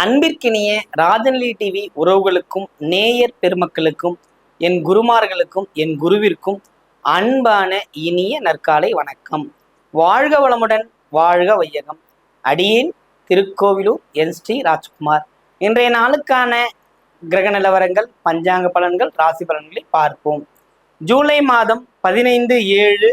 அன்பிற்கினிய ராஜன்லி டிவி உறவுகளுக்கும் நேயர் பெருமக்களுக்கும் என் குருமார்களுக்கும் என் குருவிற்கும் அன்பான இனிய நற்காலை வணக்கம். வாழ்க வளமுடன் வாழ்க வையகம். அடியேன் திருக்கோவிலூர் என் ஸ்ரீ ராஜ்குமார். இன்றைய நாளுக்கான கிரக நிலவரங்கள் பஞ்சாங்க பலன்கள் ராசி பலன்களை பார்ப்போம். ஜூலை மாதம் பதினைந்து ஏழு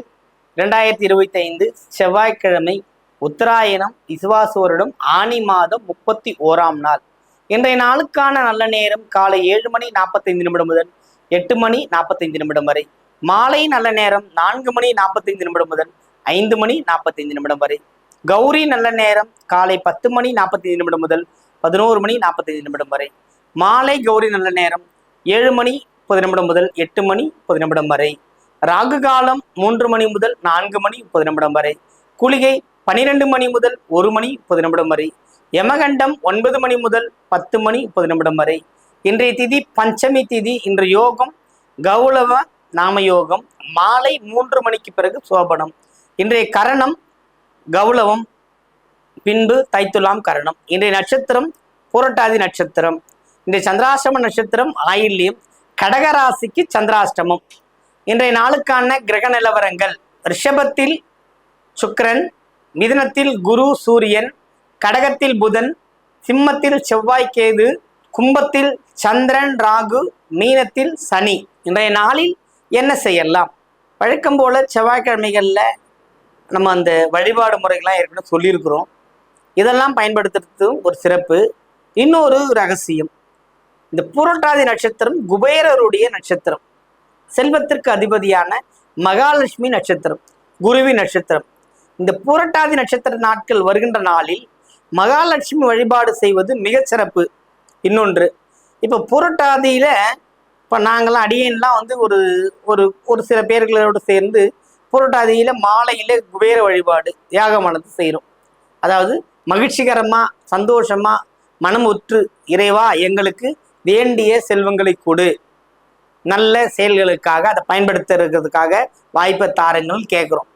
ரெண்டாயிரத்தி இருபத்தி ஐந்து செவ்வாய்க்கிழமை உத்தராயணம் விசுவாசு வருடம் ஆனி மாதம் முப்பத்தி ஓராம் நாள். இன்றைய நாளுக்கான நல்ல நேரம் காலை ஏழு மணி நாற்பத்தைந்து நிமிடம் முதல் எட்டு மணி நாற்பத்தைந்து நிமிடம் வரை. மாலை நல்ல நேரம் நான்கு மணி நாற்பத்தைந்து நிமிடம் முதல் ஐந்து மணி நாற்பத்தைந்து நிமிடம் வரை. கௌரி நல்ல நேரம் காலை பத்து மணி நாற்பத்தைந்து நிமிடம் முதல் பதினோரு மணி நாற்பத்தைந்து நிமிடம் வரை. மாலை கௌரி நல்ல நேரம் ஏழு மணி முப்பது நிமிடம் முதல் எட்டு மணி முப்பது நிமிடம் வரை. ராகு காலம் மூன்று மணி முதல் நான்கு மணி முப்பது நிமிடம் வரை. குளிகை பனிரெண்டு மணி முதல் ஒரு மணி முப்பது நிமிடம் வரை யமகண்டம் ஒன்பது மணி முதல் பத்து மணி முப்பது நிமிடம் வரை. இன்றைய திதி பஞ்சமி திதி. இன்று யோகம் கௌளவ நாம யோகம். மாலை மூன்று மணிக்கு பிறகு சோபனம். இன்றைய கரணம் கௌளவம். பின்பு தைத்துலாம் கரணம். இன்றைய நட்சத்திரம் புரட்டாதி நட்சத்திரம். இன்றைய சந்திராஷ்டம நட்சத்திரம் ஆயில்யம். கடகராசிக்கு சந்திராஷ்டமம். இன்றைய நாளுக்கான கிரக நிலவரங்கள். ரிஷபத்தில் சுக்கரன் மிதனத்தில் குரு சூரியன் கடகத்தில் புதன் சிம்மத்தில் செவ்வாய் கேது கும்பத்தில் சந்திரன் ராகு மீனத்தில் சனி இன்றைய நாளில் என்ன செய்யலாம்? வழக்கம் போல் செவ்வாய்க்கிழமைகளில் நம்ம அந்த வழிபாடு முறைகள்லாம் ஏற்கனவே சொல்லியிருக்கிறோம். இதெல்லாம் பயன்படுத்துறதும் ஒரு சிறப்பு. இன்னொரு ரகசியம் இந்த புரட்டாதி நட்சத்திரம் குபேரருடைய நட்சத்திரம். செல்வத்திற்கு அதிபதியான மகாலட்சுமி நட்சத்திரம் குருவி நட்சத்திரம். இந்த புரட்டாதி நட்சத்திர நாட்கள் வருகின்ற நாளில் மகாலட்சுமி வழிபாடு செய்வது மிகச்சிறப்பு இன்னொன்று இப்போ புரட்டாதியில் இப்போ நாங்களாம் அடியேன்லாம் வந்து ஒரு ஒரு ஒரு சில பேர்களோடு சேர்ந்து புரட்டாதியில் மாலையில் குபேர வழிபாடு யாகமானது செய்கிறோம் அதாவது மகிழ்ச்சிகரமாக சந்தோஷமாக மனம் ஒற்று இறைவா எங்களுக்கு வேண்டிய செல்வங்களை கொடு. நல்ல செயல்களுக்காக அதை பயன்படுத்துறதுக்காக வாய்ப்பை தாருங்கள்னு கேட்குறோம்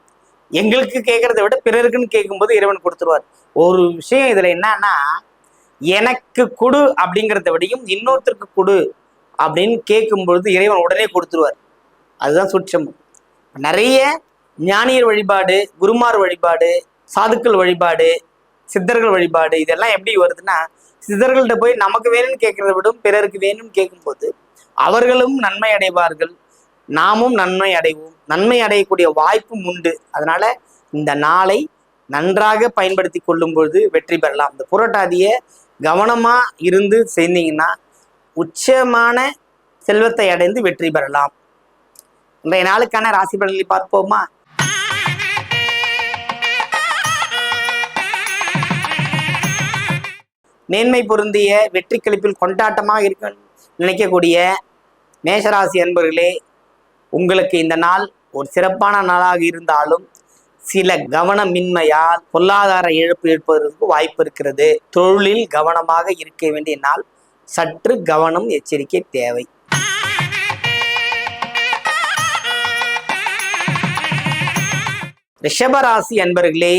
எங்களுக்கு கேட்கறத விட பிறருக்குன்னு கேட்கும்போது இறைவன் கொடுத்துருவார். ஒரு விஷயம் இதுல என்னன்னா எனக்கு கொடு அப்படிங்கிறத விடையும் இன்னொருத்தருக்கு கொடு அப்படின்னு கேட்கும் பொழுது இறைவன் உடனே கொடுத்துருவார். அதுதான் சுட்சம். நிறைய ஞானியர் வழிபாடு குருமார் வழிபாடு சாதுக்கள் வழிபாடு சித்தர்கள் வழிபாடு இதெல்லாம் எப்படி வருதுன்னா சித்தர்கள்ட்ட போய் நமக்கு வேணும்னு கேட்கறத விடும் பிறருக்கு வேணும்னு கேட்கும்போது அவர்களும் நன்மை அடைவார்கள். நாமும் நன்மை அடைவோம். நன்மை அடையக்கூடிய வாய்ப்பும் உண்டு. அதனால இந்த நாளை நன்றாக பயன்படுத்தி கொள்ளும் பொழுது வெற்றி பெறலாம். இந்த புரட்டாதியை கவனமா இருந்து செய்தீங்கன்னா உச்சமான செல்வத்தை அடைந்து வெற்றி பெறலாம். இன்றைய நாளுக்கான ராசி பலன்களை பார்ப்போமா? மேன்மை பொருந்திய வெற்றி கழிப்பில் கொண்டாட்டமாக இருக்க நினைக்கக்கூடிய மேஷராசி அன்பர்களே உங்களுக்கு இந்த நாள் ஒரு சிறப்பான நாளாக இருந்தாலும் சில கவனமின்மையால் பொருளாதார இழப்பு ஏற்பதற்கு வாய்ப்பு இருக்கிறது. தொழிலில் கவனமாக இருக்க வேண்டிய நாள். சற்று கவனம் எச்சரிக்கை தேவை. ரிஷபராசி அன்பர்களே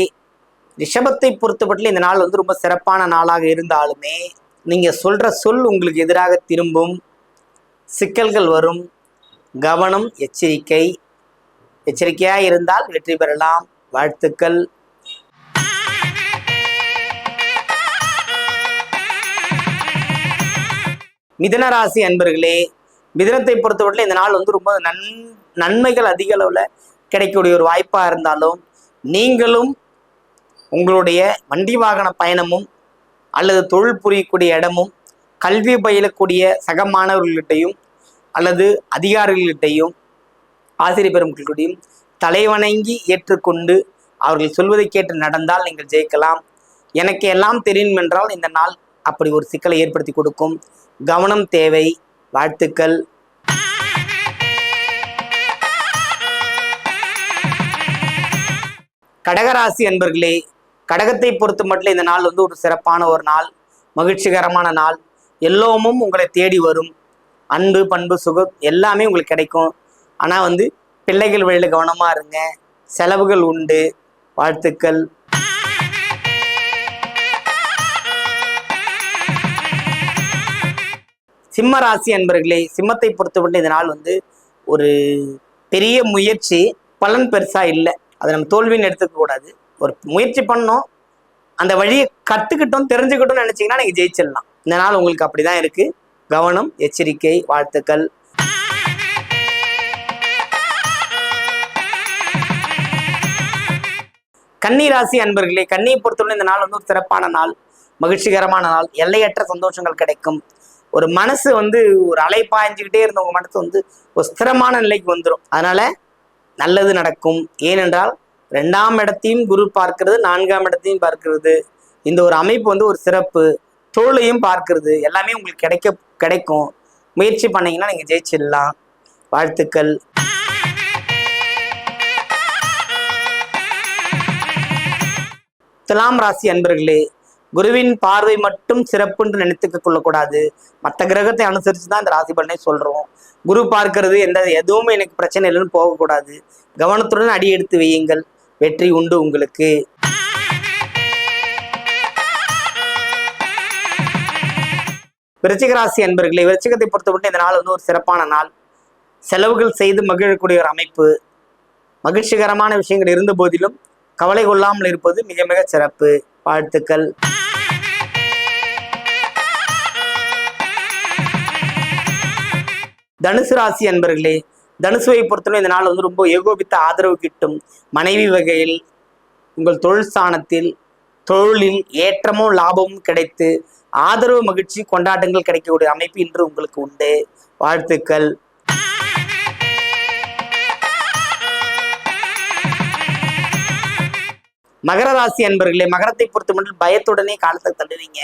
ரிஷபத்தை பொறுத்தப்பட்டு இந்த நாள் வந்து ரொம்ப சிறப்பான நாளாக இருந்தாலுமே நீங்கள் சொல்கிற சொல் உங்களுக்கு எதிராக திரும்பும். சிக்கல்கள் வரும். கவனம் எச்சரிக்கை. எச்சரிக்கையாக இருந்தால் வெற்றி பெறலாம். வாழ்த்துக்கள். மிதன ராசி அன்பர்களே மிதனத்தை பொறுத்தவரையில் இந்த நாள் வந்து ரொம்ப நன் நன்மைகள் அதிக அளவில் கிடைக்கக்கூடிய ஒரு வாய்ப்பாக இருந்தாலும் நீங்களும் உங்களுடைய வண்டி வாகன பயணமும் அல்லது தொழில் புரியக்கூடிய இடமும் கல்வி பயிலக்கூடிய சக மாணவர்கள்கிட்டையும் அல்லது அதிகாரிகளிட்டையும் ஆசிரியர் பெருமக்களிடையும் தலைவணங்கி ஏற்றுக்கொண்டு அவர்கள் சொல்வதை கேட்டு நடந்தால் நீங்கள் ஜெயிக்கலாம். எனக்கு எல்லாம் தெரியும் என்றால் இந்த நாள் அப்படி ஒரு சிக்கலை ஏற்படுத்தி கொடுக்கும். கவனம் தேவை வாழ்த்துக்கள். கடகராசி அன்பர்களே கடகத்தை பொறுத்த மட்டும் இந்த நாள் வந்து ஒரு சிறப்பான ஒரு நாள் மகிழ்ச்சிகரமான நாள். எல்லோமும் உங்களை தேடி வரும். அன்பு பண்பு சுகம் எல்லாமே உங்களுக்கு கிடைக்கும். ஆனால் வந்து பிள்ளைகள் வழியில் கவனமாக இருங்க. செலவுகள் உண்டு. வாழ்த்துக்கள். சிம்ம ராசி அன்பர்களே சிம்மத்தை பொறுத்தவரை இந்த நாள் வந்து ஒரு பெரிய முயற்சி. பலன் பெருசாக இல்லை. அதை நம்ம தோல்வின்னு எடுத்துக்க கூடாது. ஒரு முயற்சி பண்ணோம். அந்த வழியை கற்றுக்கிட்டோம் தெரிஞ்சுக்கிட்டோம்னு நினைச்சீங்கன்னா நீங்கள் ஜெயிச்சிடலாம். இந்த நாள் உங்களுக்கு அப்படி தான் இருக்குது கவனம் எச்சரிக்கை வாழ்த்துக்கள். கன்னி ராசி அன்பர்களே கன்னியை பொறுத்தவரை இந்த நாள் வந்து ஒரு சிறப்பான நாள். மகிழ்ச்சிகரமான நாள். எல்லையற்ற சந்தோஷங்கள் கிடைக்கும். ஒரு மனசு வந்து ஒரு அலை பாய்ஞ்சுக்கிட்டே இருந்தவங்க மனசு வந்து ஒரு ஸ்திரமான நிலைக்கு வந்துடும் அதனால நல்லது நடக்கும். ஏனென்றால் ரெண்டாம் இடத்தையும் குரு பார்க்கிறது நான்காம் இடத்தையும் பார்க்கிறது. இந்த ஒரு அமைப்பு வந்து ஒரு சிறப்பு. தோளையும் பார்க்கிறது. எல்லாமே உங்களுக்கு கிடைக்க கிடைக்கும். முயற்சி பண்ணீங்கன்னா நீங்க ஜெயிச்சிடலாம். வாழ்த்துக்கள். துலாம் ராசி அன்பர்களே குருவின் பார்வை மட்டும் சிறப்புன்னு நினைத்துக்க கொள்ளக்கூடாது. மற்ற கிரகத்தை அனுசரித்து தான் இந்த ராசி பலனை சொல்கிறோம் குரு பார்க்கறது எந்த எதுவுமே எனக்கு பிரச்சனை இல்லைன்னு போகக்கூடாது. கவனத்துடன் அடி எடுத்து வையுங்கள். வெற்றி உண்டு உங்களுக்கு. விருச்சிகராசி அன்பர்களே விருச்சிகத்தை பொறுத்தவரை இந்த நாள் வந்து ஒரு சிறப்பான நாள். செலவுகள் செய்து மகிழக்கூடிய ஒரு அமைப்பு. மகிழ்ச்சிகரமான விஷயங்கள் இருந்த போதிலும் கவலை கொள்ளாமல் இருப்பது மிக மிக சிறப்பு. வாழ்த்துக்கள். தனுசு ராசி அன்பர்களே தனுசுவை பொறுத்தவரை இந்த நாள் வந்து ரொம்ப ஏகோபித்த ஆதரவு கிட்டும். மனைவி வகையில் உங்கள் தொழில் ஸ்தானத்தில் தொழிலில் ஏற்றமும் லாபமும் கிடைத்து ஆதரவு மகிழ்ச்சி கொண்டாட்டங்கள் கிடைக்கக்கூடிய அமைப்பு இன்று உங்களுக்கு உண்டு. வாழ்த்துக்கள். மகர ராசி அன்பர்களே மகரத்தை பொறுத்த மட்டும் பயத்துடனே காலத்தை தள்ளுவீங்க.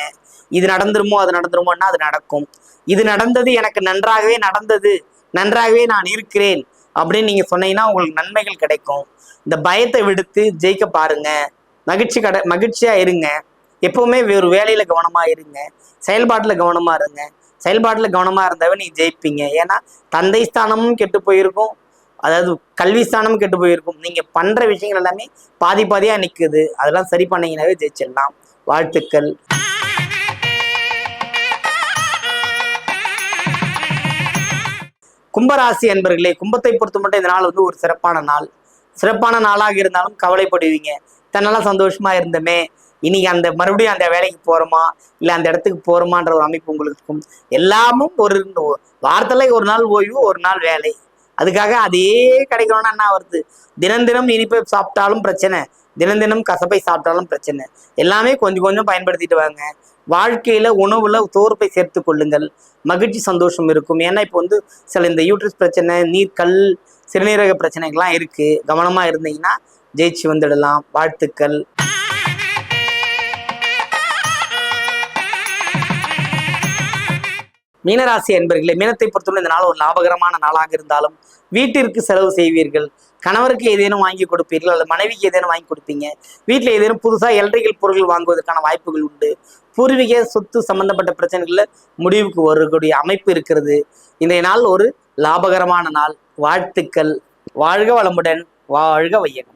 இது நடந்துருமோ அது நடந்துருமோன்னா அது நடக்கும். இது நடந்தது எனக்கு நன்றாகவே நடந்தது நன்றாகவே நான் இருக்கிறேன் அப்படின்னு நீங்க சொன்னீங்கன்னா உங்களுக்கு நன்மைகள் கிடைக்கும். இந்த பயத்தை விடுத்து ஜெயிக்க பாருங்க. மகிழ்ச்சி கடை மகிழ்ச்சியா இருங்க. எப்பவுமே ஒரு வேலையில கவனமா இருங்க. செயல்பாட்டுல கவனமா இருங்க. செயல்பாட்டுல கவனமா இருந்தாவே நீ ஜெயிப்பீங்க. ஏன்னா தந்தை ஸ்தானமும் கெட்டு போயிருக்கும். அதாவது கல்வி ஸ்தானமும் கெட்டு போயிருக்கும். நீங்க பண்ற விஷயங்கள் எல்லாமே பாதி பாதியா நிக்குது. அதெல்லாம் சரி பண்ணீங்கன்னாவே ஜெயிச்சிடலாம். வாழ்த்துக்கள். கும்பராசி என்பர்களே கும்பத்தை பொறுத்த மட்டும் இந்த நாள் வந்து ஒரு சிறப்பான நாள். சிறப்பான நாளாக இருந்தாலும் கவலைப்படுவீங்க. தன்னெல்லாம் சந்தோஷமா இருந்தமே. இன்னைக்கு அந்த மறுபடியும் அந்த வேலைக்கு போறோமா? இல்ல அந்த இடத்துக்கு போறோமான்ற ஒரு அமைப்பு உங்களுக்கு இருக்கும். எல்லாமும் ஒரு வாரத்துல ஒரு நாள் ஓய்வு ஒரு நாள் வேலை. அதுக்காக அதே கிடைக்கணும்னா என்ன வருது தினம் தினம் இனிப்பை சாப்பிட்டாலும் பிரச்சனை. தினம் தினம் கசப்பை சாப்பிட்டாலும் பிரச்சனை. எல்லாமே கொஞ்சம் கொஞ்சம் பயன்படுத்திட்டு வாங்க. வாழ்க்கையில உணவுல தோர்ப்பை சேர்த்து கொள்ளுங்கள். மகிழ்ச்சி சந்தோஷம் இருக்கும். ஏன்னா இப்போ வந்து சில இந்த யூட்ரஸ் பிரச்சனை நீர்க்கல் சிறுநீரக பிரச்சனைகள்லாம் இருக்கு. கவனமா இருந்தீங்கன்னா ஜெயிச்சு வந்துடலாம். வாழ்த்துக்கள். மீனராசி என்பர்களே மீனத்தை பொறுத்தவரை இந்த நாள் ஒரு லாபகரமான நாளாக இருந்தாலும் வீட்டிற்கு செலவு செய்வீர்கள். கணவருக்கு ஏதேனும் வாங்கி கொடுப்பீர்கள் அல்லது மனைவிக்கு ஏதேனும் வாங்கி கொடுப்பீங்க. வீட்டில் ஏதேனும் புதுசாக எலக்ட்ரிக்கல் பொருட்கள் வாங்குவதற்கான வாய்ப்புகள் உண்டு. பூர்வீக சொத்து சம்பந்தப்பட்ட பிரச்சனைகள்ல முடிவுக்கு வரக்கூடிய அமைப்பு இருக்கிறது. இன்றைய நாள் ஒரு லாபகரமான நாள். வாழ்த்துக்கள். வாழ்க வளமுடன். வாழ்க வையகம்.